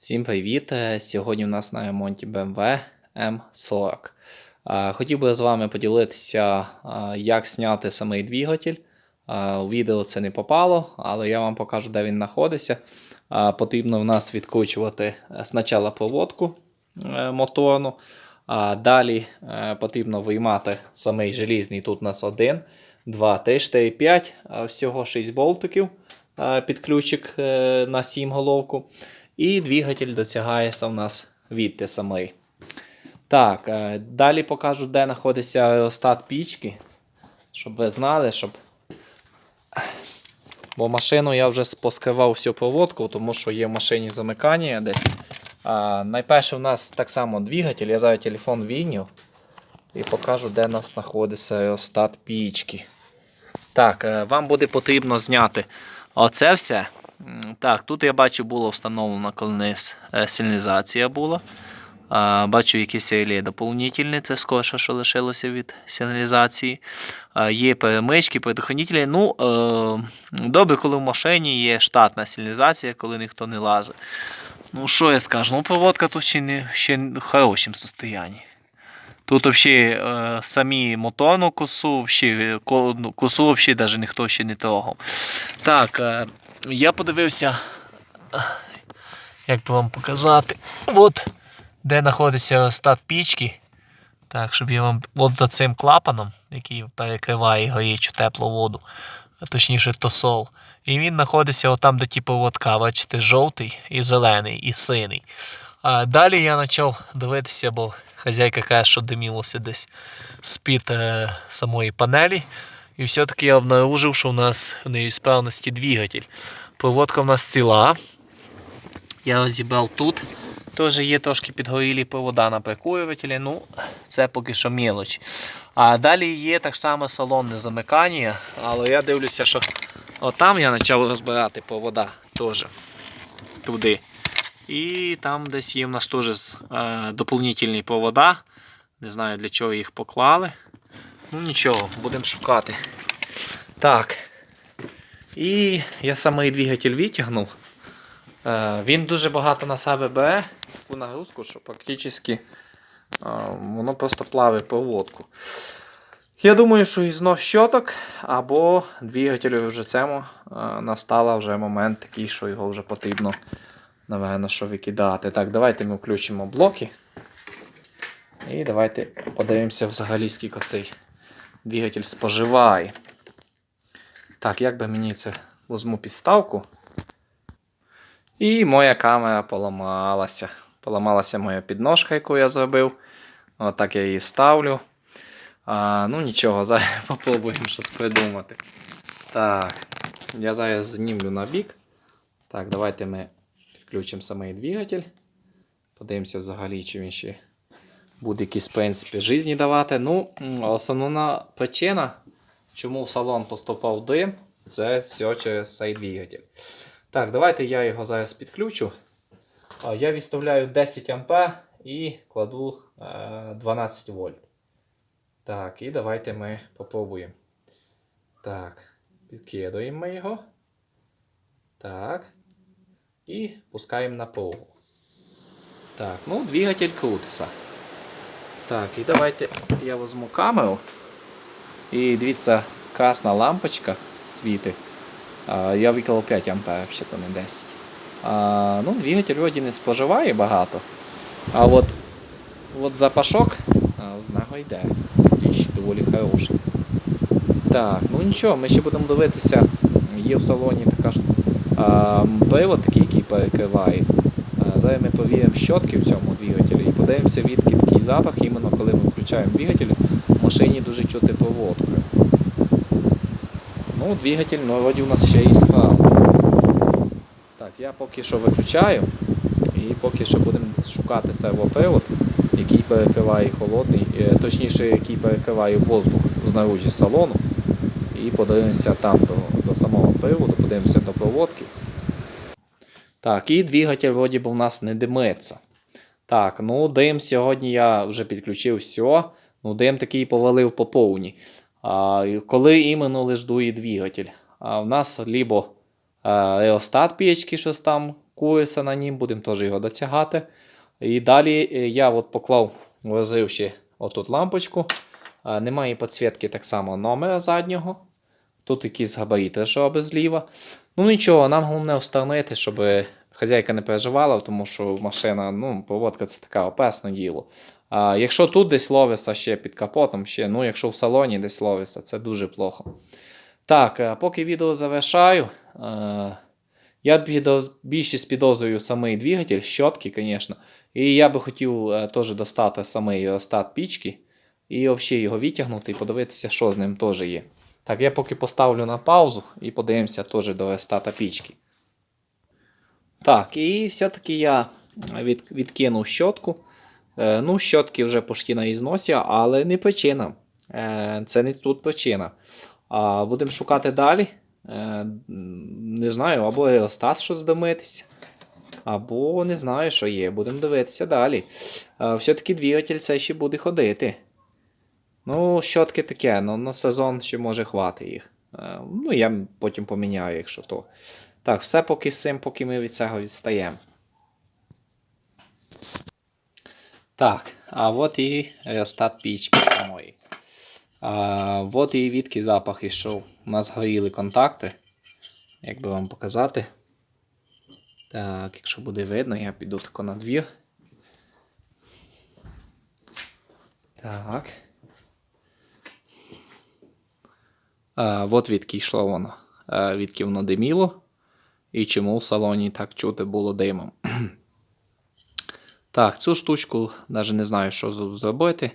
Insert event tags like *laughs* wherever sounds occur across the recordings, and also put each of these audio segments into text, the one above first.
Всім привіт! Е, Сьогодні у нас на ремонті BMW M40. Е, Хотів би з вами поділитися, е, як зняти самий двигатель. У відео це не попало, але я вам покажу, де він знаходиться. Потрібно в нас відкручувати спочатку проводку моторну, а далі потрібно виймати самий желізний. Тут у нас 1, 2, 3, 4, 5, е, всього 6 болтиків під ключик на 7 головку. І двигатель досягається у нас відти самий. Так, е, далі покажу, де знаходиться аеростат пічки. Щоб ви знали, щоб. Бо машину я вже поскривав всю проводку, тому що є в машині замикання десь. А, найперше, у нас так само двигатель. Я зараз телефон війняв і покажу, де у нас знаходиться аеростат пічки. Так, е, вам буде потрібно зняти оце все. Так, тут я бачу, було встановлено колись е, сигналізація була. Бачу, якісь реле доповнительні, це скорше, що лишилося від сигналізації. Є перемички, предохранителі. Ну, е, добре, коли в машині є штатна сигналізація, коли ніхто не лазить. Ну, що я скажу? Ну, проводка тут ще не ще в хорошому стані. Тут взагалі е, самі моторну косу, взагалі, ну, косу взагалі навіть ніхто ще не трогав. Так, е, я подивився, як би вам показати. От де знаходиться стат пічки. Так, щоб я вам от за цим клапаном, який перекриває горячу теплу воду, точніше тосол. І він знаходиться отам, де ті проводка, бачите, жовтий і зелений, і синій. А далі я почав дивитися, бо хазяйка каже, що димілося десь з-під е, самої панелі. І все-таки я обнаружив, що в нас в неісправності двигатель. Проводка в нас ціла. Я розібрав тут. Теж є трошки підгорілі провода на прикурювателі. Ну, це поки що мілоч. А далі є так само салонне замикання, але я дивлюся, що отам я почав розбирати провода теж туди. І там десь є в нас теж е, доповнительні провода. Не знаю для чого їх поклали. Ну нічого, будемо шукати. Так. І я самий двигатель витягнув. Е, Він дуже багато на себе бере таку нагрузку, що практично е, воно просто плавить проводку. Я думаю, що із знос щоток або двигателю вже цьому е, настала вже момент такий, що його вже потрібно напевно, що викидати. Так, давайте ми включимо блоки. І давайте подивимося взагалі, скільки цей двигатель споживає. Так, як би мені це візьму підставку. І моя камера поламалася. Поламалася моя підножка, яку я зробив. Отак я її ставлю. А, ну нічого, *laughs* зараз попробуємо щось придумати. Так, я зараз знімлю на бік. Так, давайте ми підключимо самий двигатель. Подивимося взагалі, чи він ще буде якісь, в принципі, житті давати. Ну, основна причина, чому в салон поступав дим, це все через цей двигатель. Так, давайте я його зараз підключу. Я відставляю 10 А і кладу е, 12 вольт. Так, і давайте ми попробуємо. Так, підкидуємо ми його. Так. І пускаємо на пругу. Так, ну, двигатель крутиться. Так, і давайте я візьму камеру. І дивіться, красна лампочка світить. Я виклав 5 А, взагалі-то не 10. А, ну, двигатель вроді не споживає багато. А от, от запашок з нього йде. Річ доволі хороший. Так, ну нічого, ми ще будемо дивитися. Є в салоні така ж а, привод такий, який перекриває. А, зараз ми повіримо щотки в цьому двигателі подивимося, відки такий запах, іменно коли ми включаємо двигатель, в машині дуже чути проводкою. Ну, двигатель, ну, вроді у нас ще і справа. Так, я поки що виключаю. І поки що будемо шукати сервопривод, який перекриває холодний, е, точніше, який перекриває воздух знаружі салону. І подивимося там до, до самого приводу, подивимося до проводки. Так, і двигатель вроді би у нас не димиться. Так, ну дим сьогодні я вже підключив все. Ну, дим такий повалив по повні. А, коли іменно лиш дує двигатель? А в нас либо е, реостат печки щось там куриса на нім, будемо теж його дотягати. І далі е, я от поклав, возив ще отут лампочку. А, Немає підсвітки так само номера заднього. Тут якісь габарити, що зліва. Ну нічого, нам головне встановити, щоб хазяйка не переживала, тому що машина, ну, поводка це таке опасне діло. А якщо тут десь ловиться ще під капотом, ще, ну якщо в салоні десь ловиться, це дуже плохо. Так, е, поки відео завершаю. е, Я більшість підозрюю самий двигатель, щотки, звісно. І я би хотів е, теж достати самий остат пічки і взагалі його витягнути і подивитися, що з ним теж є. Так, я поки поставлю на паузу і подивимося теж до остата пічки. Так, і все-таки я від, відкинув щотку. Е, ну, щотки вже почти на ізносі, але не причина. Е, це не тут причина. А будемо шукати далі. Е, не знаю, або еостат щось здимитися, або не знаю, що є. Будемо дивитися далі. Е, все-таки двигатель це ще буде ходити. Ну, щотки таке, ну, на сезон ще може хвати їх. Е, ну, я потім поміняю, якщо то. Так, все поки з цим, поки ми від цього відстаємо. Так, а от і реостат пічки самої. А, от і відки запах ішов. У нас горіли контакти. Як би вам показати. Так, якщо буде видно, я піду тако на двір. Так. А, от відки йшло воно. А, відки воно диміло. І чому в салоні так чути було димом. *clears throat* Так, цю штучку навіть не знаю, що зробити.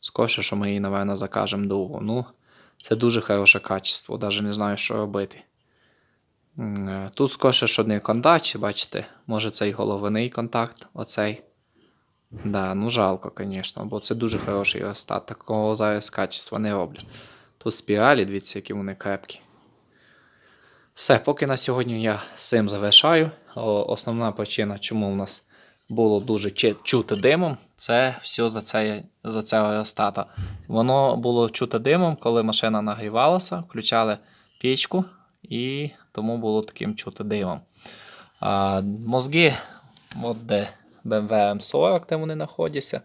Скоріше, що ми її, напевно, закажемо довго. Ну, це дуже хороше качество, навіть не знаю, що робити. Е, Тут скоріше, що не контакт, бачите, може цей головний контакт, оцей. Да, ну жалко, звісно, бо це дуже хороший остат. Такого зараз качества не роблю. Тут спіралі, дивіться, які вони крепкі. Все, поки на сьогодні я з цим завершаю. Основна причина, чому у нас було дуже чути димом, це все за, це, за цього реостата. Воно було чути димом, коли машина нагрівалася, включали пічку, і тому було таким чути димом. А, мозги, от де BMW M40, де вони знаходяться.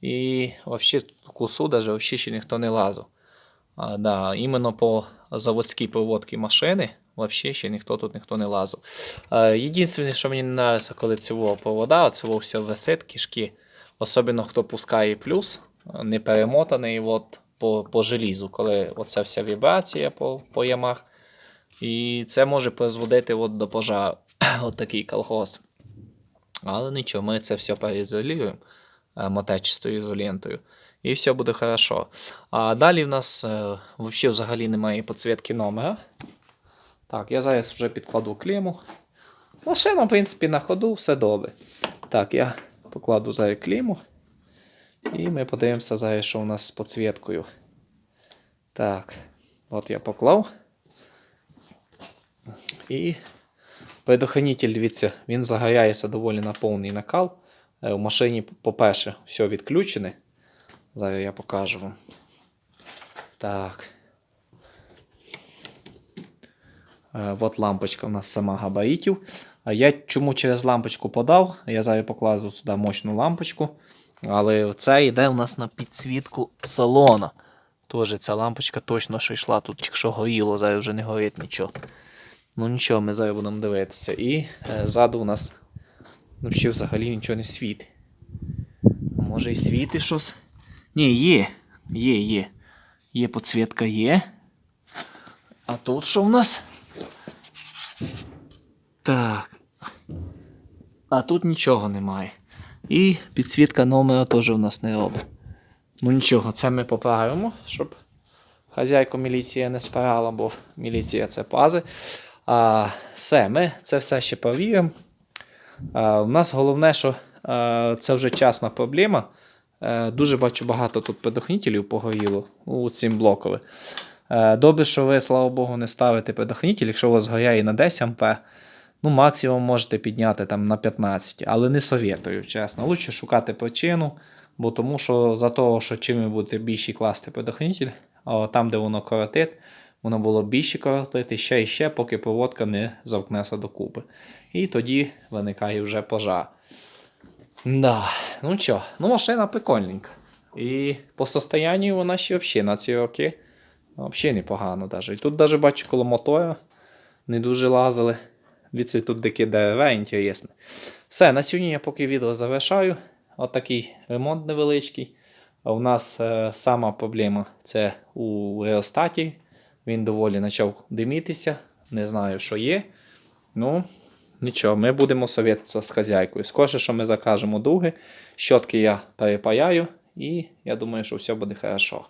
І взагалі кусу вообще ще ніхто не лазив. А, да, іменно по заводській проводці машини взагалі ще ніхто тут ніхто не лазив. Е, Єдине, що мені не подобається, коли цього провода, це все висить, кишки. Особливо хто пускає плюс, не перемотаний от, по, по желізу, коли оця вся вібрація по, по ямах. І це може призводити от до пожару. *coughs* от такий колхоз. Але нічого, ми це все переізолюємо е, мотечистою ізолентою. І все буде хорошо. А далі в нас е, взагалі немає підсвітки номера. Так, я зараз вже підкладу клемму. Машина, в принципі, на ходу, все добре. Так, я покладу зараз клемму. І ми подивимося зараз, що у нас з підсвіткою. Так, от я поклав. І предохранитель, дивіться, він загоряється доволі на повний накал. Е, В машині, по-перше, все відключене. Зараз я покажу вам. Так. Е, От лампочка у нас сама габаритів. Я чому через лампочку подав? Я зараз покладу сюди мощну лампочку. Але це йде у нас на підсвітку салона. Тоже ця лампочка точно що йшла тут, якщо горіло, зараз вже не горить нічого. Ну нічого, ми зараз будемо дивитися. І е, ззаду у нас ну, взагалі нічого не світить. Може і світить щось? Ні, є. Є, є. Є підсвітка є. А тут що в нас? Так. А тут нічого немає. І підсвітка номера теж у нас не робить. Ну нічого, це ми поправимо, щоб хазяйку міліція не спирала, бо міліція це пази. А, все, ми це все ще перевіримо. А, у нас головне, що а, це вже часна проблема. Е, дуже бачу багато тут предохранителів погоріло у цим блокові. Е, Добре, що ви, слава Богу, не ставите предохранитель, якщо у вас горяє на 10 А, ну максимум можете підняти там на 15, але не совєтую, чесно. Лучше шукати причину, бо тому що за того, що чим ви будете більше класти предохранитель, там, де воно коротить, воно було більше коротити ще і ще, поки проводка не завкнеться докупи. І тоді виникає вже пожар. Да, ну що, ну машина прикольненька. І по состоянню вона ще взагалі на ці роки взагалі непогано. Даже. І тут даже бачу коло мотора не дуже лазили. Дивіться, тут таке дереве інтересне. Все, на сьогодні я поки відео завершаю. Отакий ремонт невеличкий. У нас е, сама проблема це у реостаті. Він доволі почав димітися. Не знаю, що є. Ну, нічого, ми будемо совєтитися з хазяйкою. Скорше, що ми закажемо дуги. Щотки я перепаяю, і я думаю, що все буде хорошо.